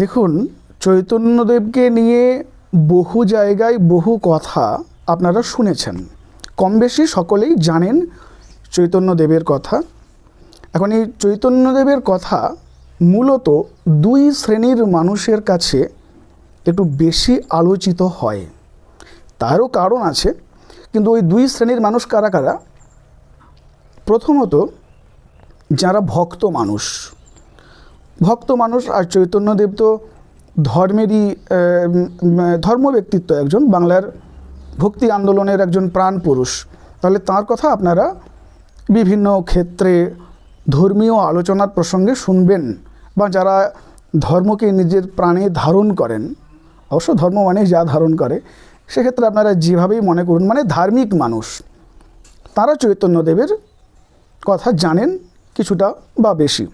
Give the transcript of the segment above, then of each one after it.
দেখুন, চৈতন্যদেবকে নিয়ে বহু জায়গায় বহু কথা আপনারা শুনেছেন। কম বেশি সকলেই জানেন চৈতন্যদেবের কথা। এখন এই চৈতন্যদেবের কথা মূলত দুই শ্রেণির মানুষের কাছে একটু বেশি আলোচিত হয়। তারও কারণ আছে, কিন্তু ওই দুই শ্রেণির মানুষ কারা কারা? প্রথমত, যারা ভক্ত মানুষ। ভক্ত মানুষ আর চৈতন্যদেব তো ধর্মেরই ধর্ম ব্যক্তিত্ব একজন, বাংলার ভক্তি আন্দোলনের একজন প্রাণ পুরুষ। তাহলে তার কথা আপনারা বিভিন্ন ক্ষেত্রে ধর্মীয় আলোচনার প্রসঙ্গে শুনবেন বা যারা ধর্মকে নিজের প্রাণে ধারণ করেন, অবশ্য ধর্ম মানে যা ধারণ করে, সেক্ষেত্রে আপনারা যেভাবেই মনে করুন মানে ধার্মিক মানুষ, তারা চৈতন্যদেবের কথা জানেন কিছুটা বা বেশি।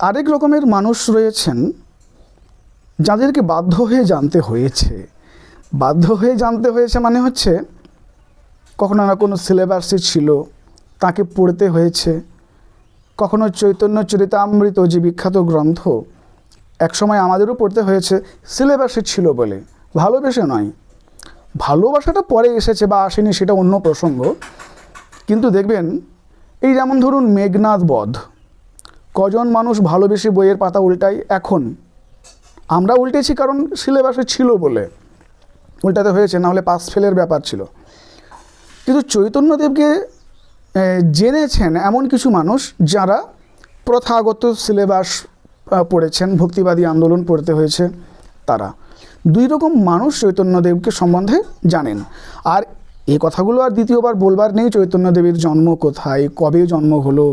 আরেক রকমের মানুষ রয়েছেন যাদেরকে বাধ্য হয়ে জানতে হয়েছে। বাধ্য হয়ে জানতে হয়েছে মানে হচ্ছে, কখনো না কোনো সিলেবাসে ছিল, তাকে পড়তে হয়েছে। কখনো চৈতন্য চরিতামৃত যে বিখ্যাত গ্রন্থ, একসময় আমাদেরও পড়তে হয়েছে সিলেবাসে ছিল বলে। ভালোবেসে নয়। ভালোবাসাটা পরে এসেছে বা আসেনি সেটা অন্য প্রসঙ্গ। কিন্তু দেখবেন, এই যেমন ধরুন মেঘনাথ বধ কজন মানুষ ভালোবেসে বইয়ের পাতা উল্টায়? এখন। আমরা উল্টেছি কারণ সিলেবাসে ছিল বলে। উল্টাতে হয়েছে না হলে পাস ফেলের ব্যাপার ছিল। কিন্তু চৈতন্যদেবকে জেনেছেন এমন কিছু মানুষ যারা প্রথাগত সিলেবাস পড়েছেন, ভক্তিবাদী আন্দোলন পড়তে হয়েছে তারা। দুই রকম মানুষ চৈতন্যদেবকে সম্বন্ধে জানেন। আর এই কথাগুলো আর দ্বিতীয়বার বলবার নেই চৈতন্যদেবের জন্ম কোথায়, কবে জন্ম হলো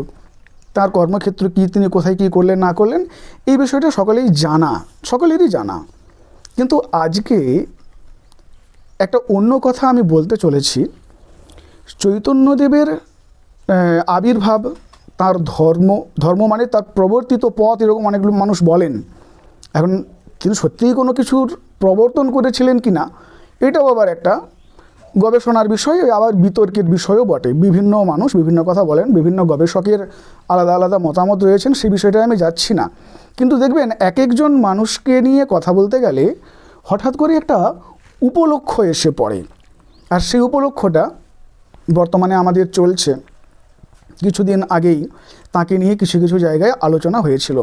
তার কর্মক্ষেত্র কী, তিনি কোথায় কী করলেন, না করলেন, এই বিষয়টা সকলেই জানা, সকলেরই জানা। কিন্তু আজকে একটা অন্য কথা আমি বলতে চলেছি। চৈতন্যদেবের আবির্ভাব, তার ধর্ম ধর্ম মানে তার প্রবর্তিত পথ, এরকম অনেকগুলো মানুষ বলেন। এখন তিনি সত্যিই কোনো কিছুর প্রবর্তন করেছিলেন কি না এটাও আবার একটা গবেষণার বিষয়, আবার বিতর্কের বিষয়ও বটে। বিভিন্ন মানুষ বিভিন্ন কথা বলেন, বিভিন্ন গবেষকের আলাদা আলাদা মতামত রয়েছেন সেই বিষয়টায় আমি যাচ্ছি না। কিন্তু দেখবেন এক একজন মানুষকে নিয়ে কথা বলতে গেলে হঠাৎ করে একটা উপলক্ষ এসে পড়ে। আর সেই উপলক্ষটা বর্তমানে আমাদের চলছে। কিছুদিন আগেই তাকে নিয়ে কিছু কিছু জায়গায় আলোচনা হয়েছিল।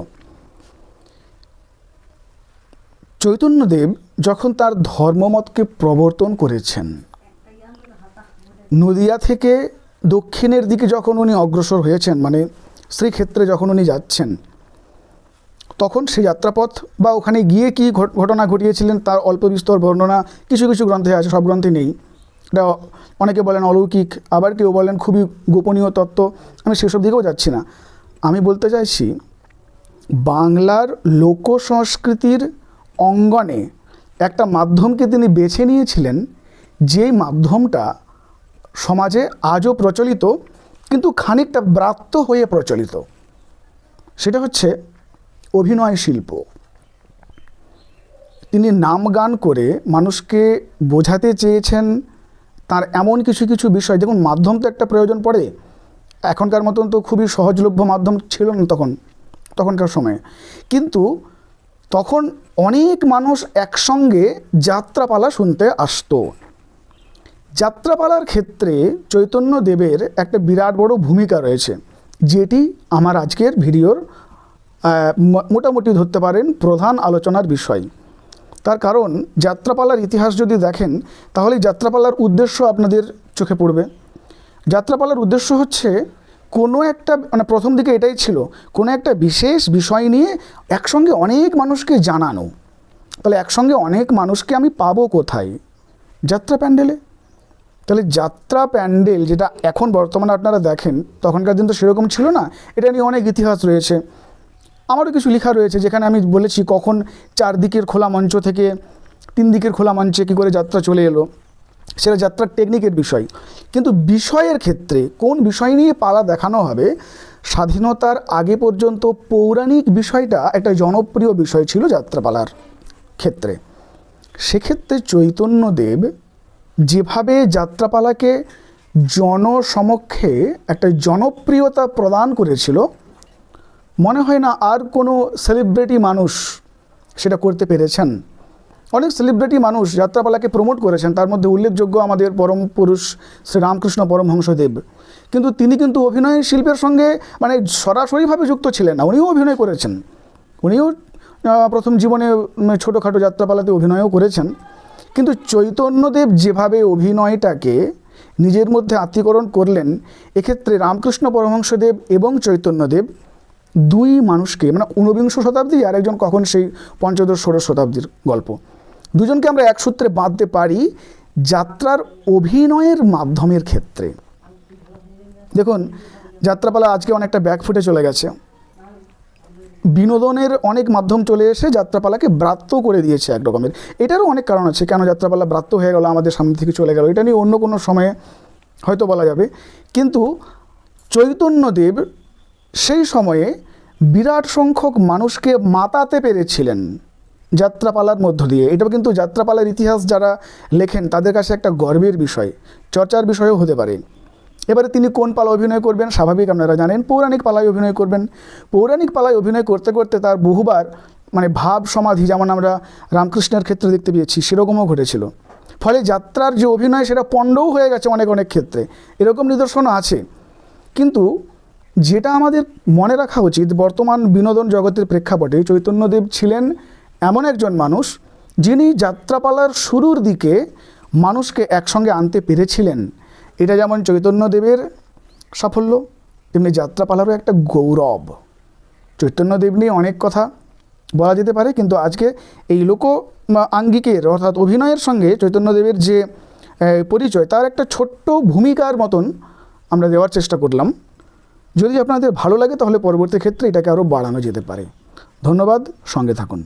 চৈতন্যদেব যখন তার ধর্মমতকে প্রবর্তন করেছেন নদিয়া থেকে দক্ষিণের দিকে যখন উনি অগ্রসর হয়েছেন মানে শ্রীক্ষেত্রে যখন উনি যাচ্ছেন, তখন সেই যাত্রাপথ বা ওখানে গিয়ে কী ঘট- ঘটনা ঘটিয়েছিলেন তার অল্প বিস্তর বর্ণনা কিছু কিছু গ্রন্থে আছে, সব গ্রন্থে নেই। এটা অনেকে বলেন অলৌকিক, আবার কেউ বলেন খুবই গোপনীয় তত্ত্ব, আমি সেসব দিকেও যাচ্ছি না। আমি বলতে চাইছি, বাংলার লোক সংস্কৃতির অঙ্গনে একটা মাধ্যমকে তিনি বেছে নিয়েছিলেন, যেই মাধ্যমটা সমাজে আজও প্রচলিত, কিন্তু খানিকটা ব্রাত্য হয়ে প্রচলিত। সেটা হচ্ছে অভিনয় শিল্প। তিনি নাম গান করে মানুষকে বোঝাতে চেয়েছেন তার এমন কিছু কিছু বিষয়। দেখুন, মাধ্যম তো একটা প্রয়োজন পড়ে। এখনকার মতন তো খুবই সহজলভ্য মাধ্যম ছিল না তখন, তখনকার সময়ে। কিন্তু তখন অনেক মানুষ একসঙ্গে যাত্রাপালা শুনতে আসতো। যাত্রাপালার ক্ষেত্রে চৈতন্য দেবের একটা বিরাট বড় ভূমিকা রয়েছে, যেটি আমার আজকের ভিডিওর মোটামুটি ধরতে পারেন প্রধান আলোচনার বিষয়। তার কারণ, যাত্রাপালার ইতিহাস যদি দেখেন, তাহলে যাত্রাপালার উদ্দেশ্য আপনাদের চোখে পড়বে। যাত্রাপালার উদ্দেশ্য হচ্ছে, কোনো একটা মানে প্রথম দিকে এটাই ছিল, কোনো একটা বিশেষ বিষয় নিয়ে একসঙ্গে অনেক মানুষকে জানানো। তাহলে একসঙ্গে অনেক মানুষকে আমি পাবো কোথায়? যাত্রা প্যান্ডেলে। তাহলে যাত্রা প্যান্ডেল যেটা এখন বর্তমানে আপনারা দেখেন, তখনকার দিন তো সেরকম ছিল না। এটা নিয়ে অনেক ইতিহাস রয়েছে। আমারও কিছু লেখা রয়েছে যেখানে আমি বলেছি কখন চারদিকের খোলা মঞ্চ থেকে তিন দিকের খোলা মঞ্চে কী করে যাত্রা চলে এলো। সেটা যাত্রার টেকনিকের বিষয়। কিন্তু বিষয়ের ক্ষেত্রে কোন বিষয় নিয়ে পালা দেখানো হবে, স্বাধীনতার আগে পর্যন্ত পৌরাণিক বিষয়টা একটা জনপ্রিয় বিষয় ছিল যাত্রাপালার ক্ষেত্রে। সেক্ষেত্রে চৈতন্যদেব যেভাবে যাত্রাপালাকে জনসমক্ষে একটা জনপ্রিয়তা প্রদান করেছিল, মনে হয় না আর কোনো সেলিব্রিটি মানুষ সেটা করতে পেরেছেন। অনেক সেলিব্রিটি মানুষ যাত্রাপালাকে প্রমোট করেছেন, তার মধ্যে উল্লেখযোগ্য আমাদের পরম পুরুষ শ্রী রামকৃষ্ণ পরমহংসদেব। কিন্তু তিনি কিন্তু অভিনয় শিল্পের সঙ্গে মানে সরাসরিভাবে যুক্ত ছিলেন না, উনিও অভিনয় করেছেন। উনিও প্রথম জীবনে ছোটোখাটো যাত্রাপালাতে অভিনয়ও করেছেন। কিন্তু চৈতন্যদেব যেভাবে অভিনয়টাকে নিজের মধ্যে আত্মীকরণ করলেন, এক্ষেত্রে রামকৃষ্ণ পরমহংসদেব এবং চৈতন্যদেব দুই মানুষকে মানে ঊনবিংশ শতাব্দী আর একজন কখন সেই পঞ্চদশ ষোড়শ শতাব্দীর গল্প। দুজনকে আমরা এক সূত্রে বাঁধতে পারি যাত্রার অভিনয়ের মাধ্যমের ক্ষেত্রে। দেখুন, যাত্রাপালা আজকে অনেকটা ব্যাকফুটে চলে গেছে। বিনোদনের অনেক মাধ্যম চলে এসে যাত্রাপালাকে ব্রাত্য করে দিয়েছে এক রকমের এটারও অনেক কারণ আছে। কেন যাত্রাপালা ব্রাত্য হয়ে গেল, আমাদের সামনে থেকে চলে গেল, এটা নিয়ে অন্য কোনো সময়ে হয়তো বলা যাবে। কিন্তু চৈতন্যদেব সেই সময়ে বিরাট সংখ্যক মানুষকে মাতাতে পেরেছিলেন যাত্রাপালার মধ্য দিয়ে। এটা কিন্তু যাত্রাপালার ইতিহাস যারা লেখেন, তাদের কাছে একটা গর্বের বিষয়। চর্চার বিষয়ও হতে পারে। এবারে তিনি কোন পালা অভিনয় করবেন? স্বাভাবিক আপনারা জানেন, পৌরাণিক পালায় অভিনয় করবেন। পৌরাণিক পালায় অভিনয় করতে করতে তার বহুবার মানে ভাব সমাধি যেমন আমরা রামকৃষ্ণের ক্ষেত্রে দেখতে পেয়েছি, সেরকমও ঘটেছিল। ফলে যাত্রার যে অভিনয়, সেটা পণ্ডও হয়ে গেছে অনেক অনেক ক্ষেত্রে। এরকম নিদর্শনও আছে। কিন্তু যেটা আমাদের মনে রাখা উচিত, বর্তমান বিনোদন জগতের প্রেক্ষাপটে চৈতন্যদেব ছিলেন এমন একজন মানুষ, যিনি যাত্রাপালার শুরুর দিকে মানুষকে একসঙ্গে আনতে পেরেছিলেন। এটা যেমন চৈতন্যদেবের সাফল্য, তেমনি যাত্রাপালারও একটা গৌরব। চৈতন্যদেব নিয়ে অনেক কথা বলা যেতে পারে, কিন্তু আজকে এই লোক আঙ্গিকের অর্থাৎ অভিনয়ের সঙ্গে চৈতন্যদেবের যে পরিচয়, তার একটা ছোট্ট ভূমিকার মতন আমরা দেওয়ার চেষ্টা করলাম। যদি আপনাদের ভালো লাগে তাহলে পরবর্তী ক্ষেত্রে এটাকে আরও বাড়ানো যেতে পারে। ধন্যবাদ, সঙ্গে থাকুন।